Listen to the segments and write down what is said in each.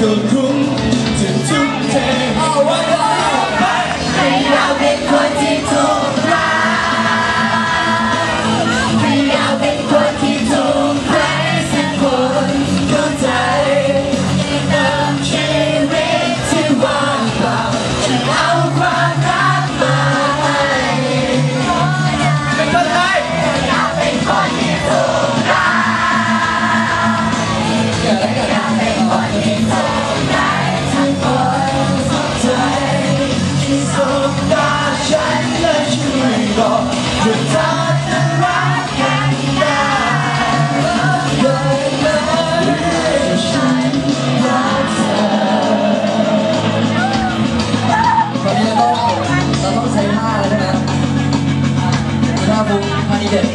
Gönlüm ก็หยุดเธตอนนี้เราต้องเราต้องใช้ท่าแล้ใช่ไหมท่าบุ้งท่นี้เด็ด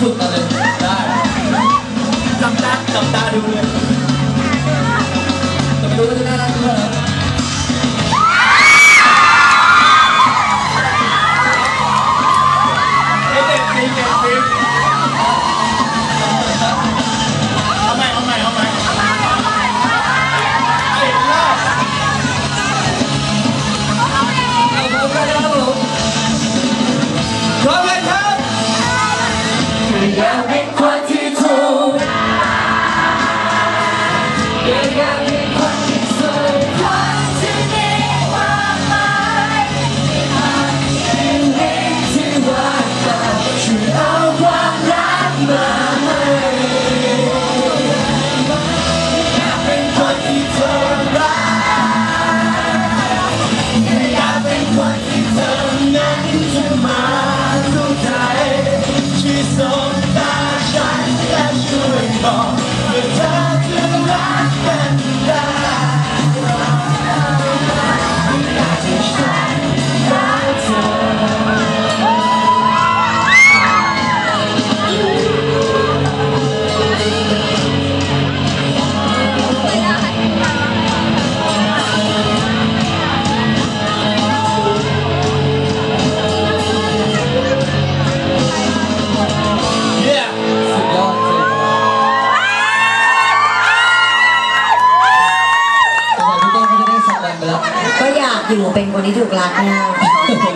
ฝึกๆกัเลยได้จำตาจำตาดูเลย Yahweh. อยู่เป็นคนที่ถูกรักแน่